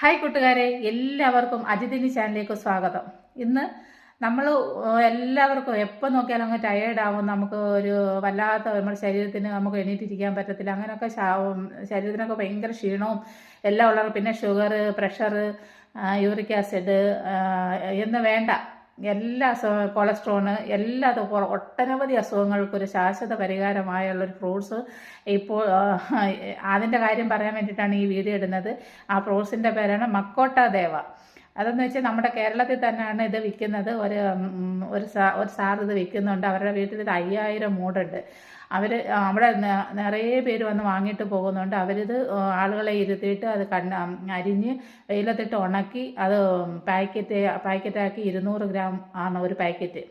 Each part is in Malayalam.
ഹായ് കൂട്ടുകാരെ. എല്ലാവർക്കും അജിതിനി ചാനലിലേക്ക് സ്വാഗതം. ഇന്ന് നമ്മൾ എല്ലാവർക്കും എപ്പോൾ നോക്കിയാലും അങ്ങ് ടയേർഡാവും നമുക്ക് ഒരു വല്ലാത്ത നമ്മുടെ ശരീരത്തിന് നമുക്ക് എണീറ്റിരിക്കാൻ പറ്റത്തില്ല. അങ്ങനെയൊക്കെ ശരീരത്തിനൊക്കെ ഭയങ്കര ക്ഷീണവും എല്ലാം ഉള്ളത് പിന്നെ ഷുഗർ പ്രഷർ യൂറിക് ആസിഡ് എന്ന് വേണ്ട. എല്ലാ അസുഖ കൊളസ്ട്രോൾ എല്ലാ ഒട്ടനവധി അസുഖങ്ങൾക്കൊരു ശാശ്വത പരിഹാരമായുള്ളൊരു ഫ്രൂട്ട്സ് ഇപ്പോൾ അതിന്റെ കാര്യം പറയാൻ വേണ്ടിയിട്ടാണ് ഈ വീഡിയോ ഇടുന്നത്. ആ ഫ്രൂട്ട്സിന്റെ പേരാണ് മക്കോട്ട ദേവ. അതെന്ന് വെച്ചാൽ നമ്മുടെ കേരളത്തിൽ തന്നെയാണ് ഇത് വിൽക്കുന്നത് ഒരു ഒരു സാ ഒരു സാർ ഇത് വിൽക്കുന്നുണ്ട് അവരുടെ വീട്ടിൽ ഇത് അയ്യായിരം മൂടുണ്ട്. അവർ അവിടെ നിറയെ പേര് വന്ന് വാങ്ങിയിട്ട് പോകുന്നുണ്ട്. അവരിത് ആളുകളെ ഇരുത്തിയിട്ട് അത് കണ്ണ അരിഞ്ഞ് വെയിലത്തിട്ട് ഉണക്കി അത് പാക്കറ്റ് പാക്കറ്റാക്കി ഇരുന്നൂറ് ഗ്രാം ആണ് ഒരു പാക്കറ്റ്.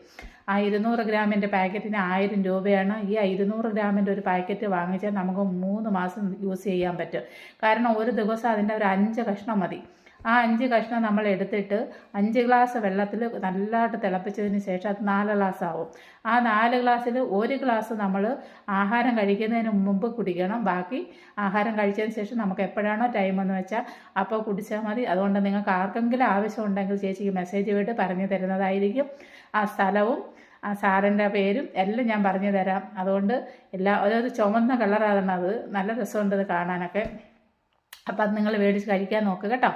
ആ ഇരുന്നൂറ് ഗ്രാമിന്റെ പാക്കറ്റിന് ആയിരം രൂപയാണ്. ഈ ഇരുന്നൂറ് ഗ്രാമിന്റെ ഒരു പാക്കറ്റ് വാങ്ങിച്ചാൽ നമുക്ക് മൂന്ന് മാസം യൂസ് ചെയ്യാൻ പറ്റും. കാരണം ഒരു ദിവസം അതിന്റെ ഒരു അഞ്ച് കഷ്ണം മതി. ആ അഞ്ച് കഷ്ണം നമ്മൾ എടുത്തിട്ട് അഞ്ച് ഗ്ലാസ് വെള്ളത്തിൽ നല്ലതായിട്ട് തിളപ്പിച്ചതിന് ശേഷം അത് നാല് ഗ്ലാസ് ആവും. ആ നാല് ഗ്ലാസ്സിൽ ഒരു ഗ്ലാസ് നമ്മൾ ആഹാരം കഴിക്കുന്നതിന് മുമ്പ് കുടിക്കണം. ബാക്കി ആഹാരം കഴിച്ചതിന് ശേഷം നമുക്ക് എപ്പോഴാണോ ടൈം എന്ന് വെച്ചാൽ അപ്പോൾ കുടിച്ചാൽ മതി. അതുകൊണ്ട് നിങ്ങൾക്ക് ആർക്കെങ്കിലും ആവശ്യമുണ്ടെങ്കിൽ ചേച്ചിക്ക് മെസ്സേജ് വിട്ട് പറഞ്ഞു തരുന്നതായിരിക്കും. ആ സ്ഥലവും ആ സാറിന്റെ പേരും എല്ലാം ഞാൻ പറഞ്ഞു തരാം. അതുകൊണ്ട് എല്ലാ ഒരു ചുമന്ന കളറാണ് അത്. നല്ല രസമുണ്ട് അത് കാണാനൊക്കെ. അപ്പം അത് നിങ്ങൾ മേടിച്ച് കഴിക്കാൻ നോക്കുക കേട്ടോ.